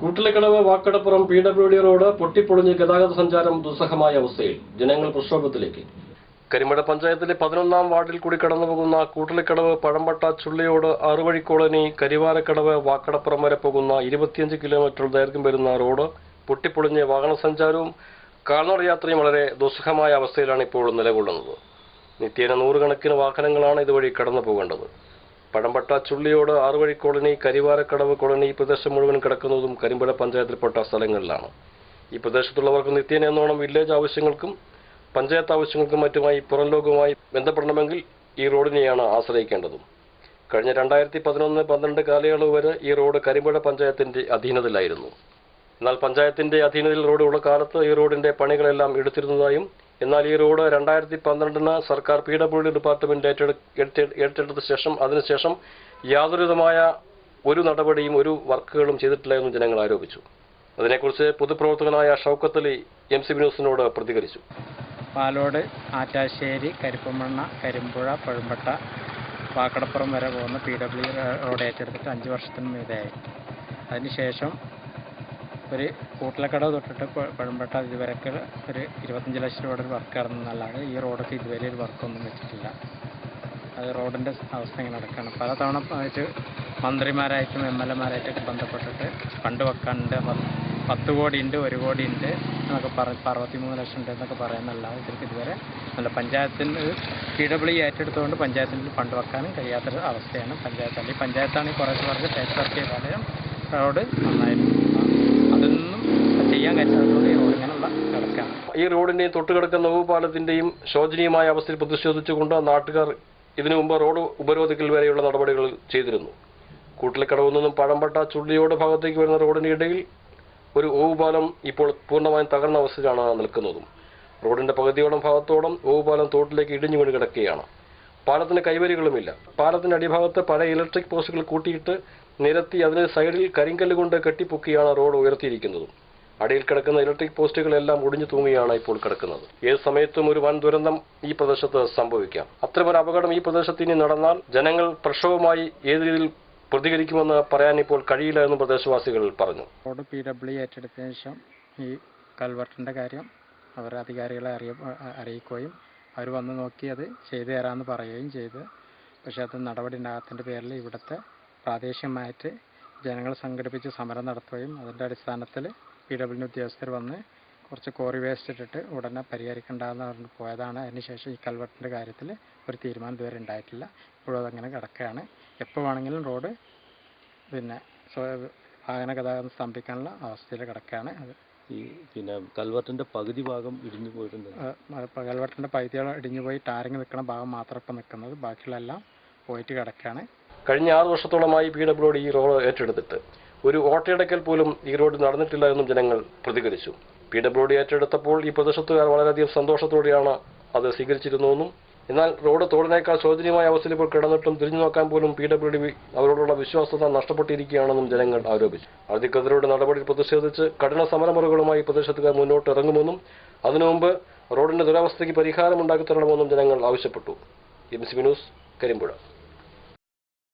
Koottilakkadavu Vakkadappuram P W D road പൊട്ടിപ്പൊളിഞ്ഞ് ഗതാഗത സഞ്ചാരം ദുസ്സഹമായ അവസ്ഥയിൽ ജനങ്ങൾ പ്രക്ഷോഭത്തിലേക്ക്. കരിമട പഞ്ചായത്തിലെ പതിനൊന്നാം വാർഡിൽ കൂടി കടന്നുപോകുന്ന കൂട്ടിലക്കടവ് പഴമ്പട്ട ചുള്ളിയോട് ആറുവഴി കോളനി കരിവാരക്കടവ് വാക്കടപ്പുറം വരെ പോകുന്ന ഇരുപത്തിയഞ്ച് കിലോമീറ്റർ ദൈർഘ്യം വരുന്ന റോഡ് പൊട്ടിപ്പൊളിഞ്ഞ് വാഹന സഞ്ചാരവും കാൽനട യാത്രയും വളരെ ദുസ്സഹമായ അവസ്ഥയിലാണ് ഇപ്പോൾ നിലകൊള്ളുന്നത്. നിത്യേന നൂറുകണക്കിന് വാഹനങ്ങളാണ് ഇതുവഴി കടന്നു പോകേണ്ടത് പഴമ്പട്ട ചുള്ളിയോട് ആറുവഴി കോളനി കരിവാരക്കടവ് കോളനി ഈ പ്രദേശം മുഴുവൻ കിടക്കുന്നതും കരിമ്പുഴ പഞ്ചായത്തിൽപ്പെട്ട സ്ഥലങ്ങളിലാണ്. ഈ പ്രദേശത്തുള്ളവർക്ക് നിത്യേന എന്നോണം വില്ലേജ് ആവശ്യങ്ങൾക്കും പഞ്ചായത്ത് ആവശ്യങ്ങൾക്കും മറ്റുമായി പുറം ലോകവുമായി ബന്ധപ്പെടണമെങ്കിൽ ഈ റോഡിനെയാണ് ആശ്രയിക്കേണ്ടതും. കഴിഞ്ഞ രണ്ടായിരത്തി പതിനൊന്ന് പന്ത്രണ്ട് കാലയളവ് വരെ ഈ റോഡ് കരിമ്പുഴ പഞ്ചായത്തിന്റെ അധീനതയിലായിരുന്നു. എന്നാൽ പഞ്ചായത്തിന്റെ അധീനതയിൽ റോഡ് ഉള്ള കാലത്ത് ഈ റോഡിന്റെ പണികളെല്ലാം എടുത്തിരുന്നതായും എന്നാൽ ഈ റോഡ് രണ്ടായിരത്തി പന്ത്രണ്ടിന് സർക്കാർ പി ഡബ്ല്യു ഡി ഡിപ്പാർട്ട്മെന്റ് ഏറ്റെടുത്ത ശേഷം അതിനുശേഷം യാതൊരുവിധമായ ഒരു നടപടിയും ഒരു വർക്കുകളും ചെയ്തിട്ടില്ല എന്ന് ജനങ്ങൾ ആരോപിച്ചു. അതിനെക്കുറിച്ച് പൊതുപ്രവർത്തകനായ ഷൗക്കത്ത് അലി എം സി ന്യൂസിനോട് പ്രതികരിച്ചു. പാലോട് ആറ്റാശ്ശേരി കരിപ്പമണ്ണ കരിമ്പുഴ പഴുമ്പട്ട പാക്കടപ്പുറം വരെ പോകുന്ന പി ഡബ്ല്യു റോഡ് ഏറ്റെടുത്തിട്ട് അഞ്ച് വർഷത്തിന് ഇതായി അതിനുശേഷം ഒരു കൂട്ടിലക്കട തൊട്ടിട്ട് പഴമ്പട്ട ഇതുവരെയൊക്കെ ഒരു ഇരുപത്തഞ്ച് ലക്ഷം രൂപയുടെ ഒരു വർക്ക് നടന്നല്ലാതെ ഈ റോഡൊക്കെ ഇതുവരെ ഒരു വർക്കൊന്നും വെച്ചിട്ടില്ല. അത് റോഡിന്റെ അവസ്ഥ ഇങ്ങനെ നടക്കുകയാണ് പല തവണ ആയിട്ട് മന്ത്രിമാരായിട്ടും എം എൽ എമാരായിട്ടൊക്കെ ബന്ധപ്പെട്ടിട്ട് ഫണ്ട് വെക്കാനുണ്ട്. പത്ത് കോടി ഉണ്ട് ഒരു കോടി ഉണ്ട് എന്നൊക്കെ പറ അറുപത്തി അറുപത്തിമൂന്ന് ലക്ഷം ഉണ്ട് എന്നൊക്കെ പറയുന്നല്ലാതെ ഇവർക്ക് ഇതുവരെ നല്ല പഞ്ചായത്തിന് പി ഡബ്ല്യു ഏറ്റെടുത്തുകൊണ്ട് പഞ്ചായത്തിന് ഫണ്ട് വെക്കാനും കഴിയാത്തൊരു അവസ്ഥയാണ് പഞ്ചായത്ത്. അല്ലെങ്കിൽ പഞ്ചായത്താണെങ്കിൽ കുറേ പേർക്ക് ടേക്സ് വർക്ക് ചെയ്താലും റോഡ് നന്നായിരുന്നു ചെയ്യാൻ കഴിയാത്തതുകൊണ്ട് ഈ റോഡ് ഇങ്ങനെയുള്ള കിടക്കുകയാണ് ഈ റോഡിന്റെയും തൊട്ടുകിടക്കുന്ന നവപാലത്തിന്റെയും ശോചനീയമായ അവസ്ഥയിൽ പ്രതിഷേധിച്ചുകൊണ്ട് നാട്ടുകാർ ഇതിനു മുമ്പ് റോഡ് ഉപരോധിക്കൽ വരെയുള്ള നടപടികൾ ചെയ്തിരുന്നു. കൂട്ടിലക്കടവിൽ നിന്നും പഴമ്പട്ട ചുള്ളിയോട് ഭാഗത്തേക്ക് വരുന്ന റോഡിന് ഇടയിൽ ഒരു ഓവുപാലം ഇപ്പോൾ പൂർണമായും തകർന്ന അവസ്ഥയിലാണ് നിൽക്കുന്നതും. റോഡിന്റെ പകുതിയോളം ഭാഗത്തോളം ഓവുപാലം തോട്ടിലേക്ക് ഇടിഞ്ഞു വീണ് കിടക്കുകയാണ്. പാലത്തിന് കൈവരികളുമില്ല. പാലത്തിന്റെ അടിഭാഗത്ത് പഴയ ഇലക്ട്രിക് പോസ്റ്റുകൾ കൂട്ടിയിട്ട് നിരത്തി അതിന് സൈഡിൽ കരിങ്കല്ല് കൊണ്ട് കെട്ടിപ്പൊക്കിയാണ് റോഡ് ഉയർത്തിയിരിക്കുന്നതും. അടിയിൽ കിടക്കുന്ന ഇലക്ട്രിക് പോസ്റ്റുകളെല്ലാം ഒടിഞ്ഞു തൂങ്ങിയാണ് ഇപ്പോൾ കിടക്കുന്നത്. ഏത് സമയത്തും ഒരു വൻ ദുരന്തം ഈ പ്രദേശത്ത് സംഭവിക്കാം. അത്തരമൊരു അപകടം ഈ പ്രദേശത്ത് ഇനി നടന്നാൽ ജനങ്ങൾ പ്രക്ഷോഭമായി ഏത് രീതിയിൽ പ്രതികരിക്കുമെന്ന് പറയാൻ ഇപ്പോൾ കഴിയില്ല എന്ന് പ്രദേശവാസികൾ പറഞ്ഞു. റോഡ് പി ഡബ്ല്യു ഏറ്റെടുത്തതിന് ശേഷം ഈ കൽവർട്ടിന്റെ കാര്യം അവർ അധികാരികളെ അറിയ അറിയിക്കുകയും അവർ വന്ന് നോക്കി അത് ചെയ്തു തരാമെന്ന് പറയുകയും ചെയ്ത്. പക്ഷേ അത് നടപടി ഉണ്ടാകാത്തതിന്റെ പേരിൽ ഇവിടുത്തെ പ്രാദേശികമായിട്ട് ജനങ്ങൾ സംഘടിപ്പിച്ച് സമരം നടത്തുകയും അതിന്റെ അടിസ്ഥാനത്തിൽ പി ഡബ്ല്യു ഉദ്യോഗസ്ഥർ വന്ന് കുറച്ച് കോറി വേസ്റ്റ് ഇട്ടിട്ട് ഉടനെ പരിഹരിക്കേണ്ടതെന്ന് പറഞ്ഞിട്ട് പോയതാണ്. അതിനുശേഷം ഈ കൽവെട്ടിന്റെ കാര്യത്തിൽ ഒരു തീരുമാനം ഇതുവരെ ഉണ്ടായിട്ടില്ല. ഇപ്പോഴും അതങ്ങനെ കിടക്കുകയാണ്. എപ്പോൾ വേണമെങ്കിലും റോഡ് പിന്നെ വാഹന ഗതാഗതം സ്തംഭിക്കാനുള്ള അവസ്ഥയിൽ കിടക്കുകയാണ്. അത് ഈ പിന്നെ കൽവെട്ടിന്റെ പകുതി ഭാഗം ഇടിഞ്ഞു പോയിട്ടുണ്ട്. കൽവെട്ടിന്റെ പകുതി ഇടിഞ്ഞു പോയി ടാരിങ് നിൽക്കുന്ന ഭാഗം മാത്രം ഇപ്പം നിൽക്കുന്നത്. ബാക്കിയുള്ള എല്ലാം പോയിട്ട് കിടക്കുകയാണ്. കഴിഞ്ഞ ആറ് വർഷത്തോളമായി പി ഡബ്ല്യു ഡി ഈ റോഡ് ഏറ്റെടുത്തിട്ട്. ഒരു ഓട്ടയടക്കൽ പോലും ഈ റോഡ് നടന്നിട്ടില്ല എന്നും ജനങ്ങൾ പ്രതികരിച്ചു. പി ഡബ്ല്യു ഡി ഏറ്റെടുത്തപ്പോൾ ഈ പ്രദേശത്തുകാർ വളരെയധികം സന്തോഷത്തോടെയാണ് അത് സ്വീകരിച്ചിരുന്നതെന്നും എന്നാൽ റോഡ് തോടിനേക്കാൾ ശോചനീയമായ അവസ്ഥയിൽ ഇപ്പോൾ കിടന്നിട്ടും തിരിഞ്ഞു നോക്കാൻ പോലും പി ഡബ്ല്യു ഡി അവരോടുള്ള വിശ്വാസത നഷ്ടപ്പെട്ടിരിക്കുകയാണെന്നും ജനങ്ങൾ ആരോപിച്ചു. അധികൃതരുടെ നടപടിയിൽ പ്രതിഷേധിച്ച് കഠിന സമരമുറകളുമായി പ്രദേശത്തുകാർ മുന്നോട്ട് ഇറങ്ങുമെന്നും അതിനു മുമ്പ് റോഡിന്റെ ദുരവസ്ഥയ്ക്ക് പരിഹാരമുണ്ടാക്കി തരണമെന്നും ജനങ്ങൾ ആവശ്യപ്പെട്ടു. M C news Karimpuzha.